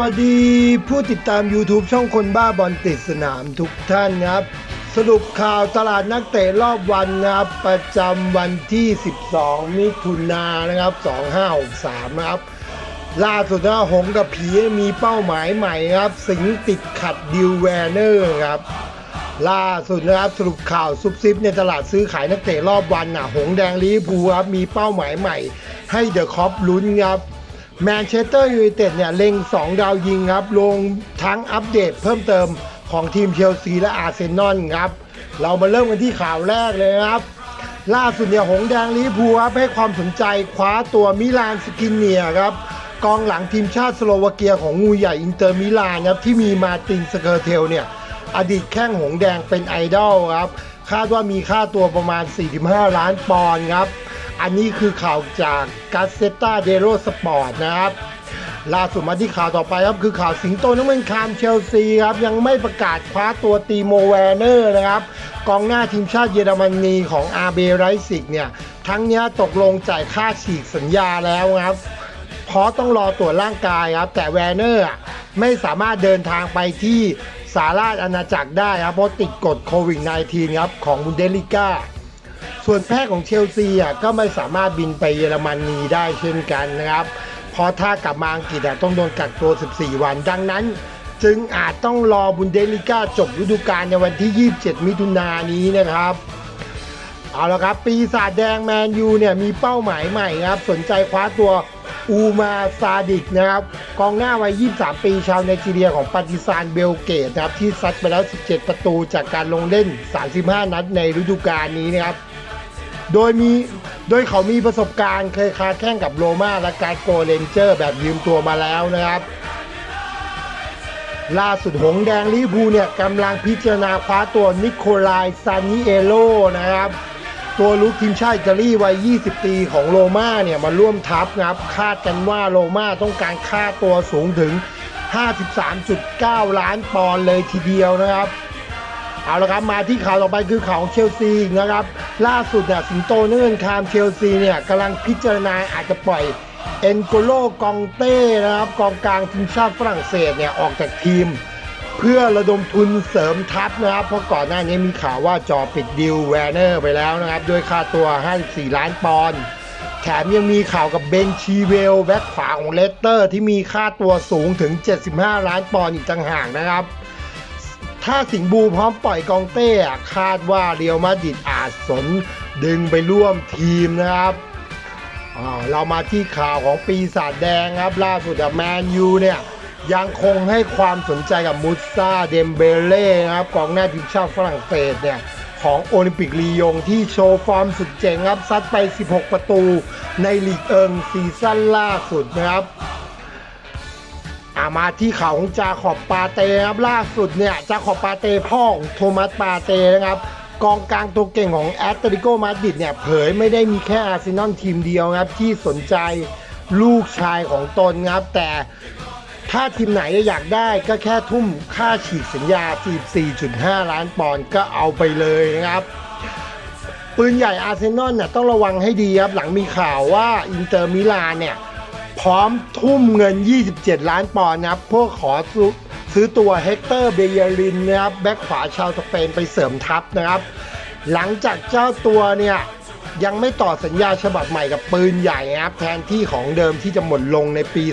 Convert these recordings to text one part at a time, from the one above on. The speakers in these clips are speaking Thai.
วัสดีผู้ติดตาม YouTube ช่องคนบ้าบอลติดสนามทุกท่านครับ สรุปข่าวตลาดนักเตะรอบวันนะครับ ประจำวันที่ 12 มิถุนายนนะครับ 2563 นะครับ ล่าสุดนะหงกับผีมีเป้าหมายใหม่ครับ สิงติดขัดดิวแวร์เนอร์ครับ ล่าสุดนะครับสรุปข่าวซุบซิบในตลาดซื้อขายนักเตะรอบวันน่ะหงแดงลิเวอร์พูลครับมีเป้าหมายใหม่ ให้เดอะคอปลุ้นครับ แมนเชสเตอร์ยูไนเต็ดเนี่ยเล็ง 2 ดาวยิงครับ ลงทั้งอัปเดตเพิ่มเติมของทีมเชลซีและอาร์เซนอลครับ เรามาเริ่มกันที่ข่าวแรกเลยครับ ล่าสุดเนี่ยหงแดงลิพูครับให้ความสนใจคว้าตัวมิลานสกินเนียครับ กองหลังทีมชาติสโลวาเกียของงูใหญ่อินเตอร์มิลานครับที่มีมาตินสเกอร์เทลเนี่ยอดีตแข้งหงแดงเป็นไอดอลครับคาดว่ามีค่าตัวประมาณ 45 ล้านปอนด์ครับ อันนี้คือข่าวจากกาเซตาเดโรสปอร์ตนะครับ ล่าสุดมาที่ข่าวต่อไปครับ คือข่าวสิงโตน้ำเงินคามเชลซีครับ ยังไม่ประกาศคว้าตัวตีโมแวร์เนอร์นะครับ กองหน้าทีมชาติเยอรมนีของอาเบไรซิกเนี่ยทั้งนี้ตกลงจ่ายค่าฉีกสัญญาแล้วครับเพราะต้องรอตรวจร่างกายครับ แต่แวร์เนอร์ไม่สามารถเดินทางไปที่สหราชอาณาจักรได้ครับเพราะติดกฎโควิด -19 ครับของบุนเดลิก้า ส่วนแพทย์ของเชลซีอะก็ไม่สามารถบินไปเยอรมนีได้เช่นกันนะครับ เพราะถ้ากลับมาอังกฤษต้องโดนกักตัว 14 วัน ดังนั้น จึงอาจต้องรอบุนเดลิก้าจบฤดูกาลในวันที่ 27 มิถุนายนนี้นะครับ เอาละครับ ปีศาจแดงแมนยูเนี่ยมีเป้าหมายใหม่ครับ สนใจคว้าตัวอูมาซาดิกนะครับกองหน้าวัย 23 ปีชาวไนจีเรียของปาติซานเบลเกตนะครับที่ซัดไปแล้ว 17 ประตูจากการลงเล่น 35 นัดในฤดูกาลนี้นะครับ โดยมีโดยเขามีประสบการณ์เคยค้าแข่งกับโรมาและการโกเรนเจอร์แบบยืมตัวมาแล้วนะครับ ล่าสุดหงแดงลิเวอร์พูลเนี่ยกำลังพิจารณาคว้าตัวนิโคลายซานิเอโลนะครับ ตัวลุกทีมชาติอิตาลีวัย 20 ปีของโรมาเนี่ยมาร่วมทัพนะครับคาดกันว่าโรมาต้องการค่าตัวสูงถึง 53.9 ล้านปอนด์เลยทีเดียวนะครับ เอาละครับมาที่ข่าวต่อไปคือข่าวของเชลซีนะครับ ล่าสุดเนี่ยสิงโตเนื่อนคามเชลซีเนี่ยกำลังพิจารณาอาจจะปล่อยเอ็นโกโลกองเต้นะครับกองกลางทีมชาติฝรั่งเศสเนี่ยออกจากทีม เพื่อระดมทุนเสริมทัพนะครับ เพราะก่อนหน้านี้มีข่าวว่าจอปิดดิวแวร์เนอร์ไปแล้วนะครับ ด้วยค่าตัว 54 ล้านปอนด์แถมยังมีข่าวกับเบนชีเวลแบ็คขวาของเลสเตอร์ ที่มีค่าตัวสูงถึง 75 ล้านปอนด์อีกต่างหากนะครับ ถ้าสิงบูพร้อมปล่อยกองเต้คาดว่าเรียวมาดิดอาจสนดึงไปร่วมทีมนะครับเรามาที่ข่าวของปีศาจแดงครับ ล่าสุดแมนยูเนี่ยยังคงให้ความสนใจกับมุสซาเดมเบเล่ครับกองหน้าทีมชาติฝรั่งเศสเนี่ยของโอลิมปิกลียงที่โชว์ฟอร์มสุดเจ๋งครับ ซัดไป 16 ประตูในลีกเอิงซีซั่นล่าสุดนะครับ อามาที่ข่าวของจาขอบปาเต้ครับล่าสุดเนี่ยจาขอบปาเต้พ่อของโทมัสปาเต้นะครับกองกลางตัวเก่งของแอตเลติโกมาดริดเนี่ยเผยไม่ได้มีแค่อาร์เซนอลทีมเดียวครับที่สนใจลูกชายของตนครับแต่ถ้าทีมไหนอยากได้ก็แค่ทุ่มค่าฉีกสัญญา 44.5 ล้านปอนด์ก็เอาไปเลยนะครับ ปืนใหญ่อาร์เซนอลเนี่ยต้องระวังให้ดีครับ หลังมีข่าวว่าอินเตอร์มิลานเนี่ย พร้อมทุ่มเงิน 27 ล้านปอนด์นะครับเพื่อขอซื้อตัวเฮกเตอร์เบเยรินนะครับ แบ็คขวาชาวสเปนไปเสริมทัพนะครับ หลังจากเจ้าตัวเนี่ยยังไม่ต่อสัญญาฉบับใหม่กับปืนใหญ่นะครับ แทนที่ของเดิมที่จะหมดลงในปี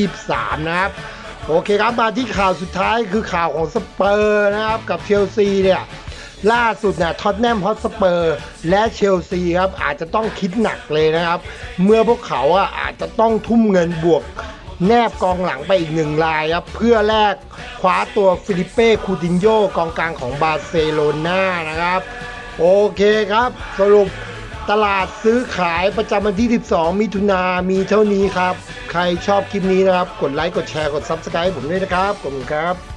2023 นะครับ โอเคครับ มาที่ข่าวสุดท้ายคือข่าวของสเปอร์นะครับ กับเชลซีเนี่ย ล่าสุดเนี่ยท็อตแนมฮอตสเปอร์และเชลซีครับอาจจะต้องคิดหนักเลยนะครับ เมื่อพวกเขาอะอาจจะต้องทุ่มเงินบวกแนบกองหลังไปอีกหนึ่งรายครับ เพื่อแลกคว้าตัวฟิลิเป้คูตินโยกองกลางของบาร์เซโลนานะครับ โอเคครับ สรุปตลาดซื้อขายประจำวันที่ 12 มิถุนามีเท่านี้ครับ ใครชอบคลิปนี้นะครับ กดไลค์ กดแชร์ กด Subscribe ผมด้วยนะครับ ขอบคุณครับ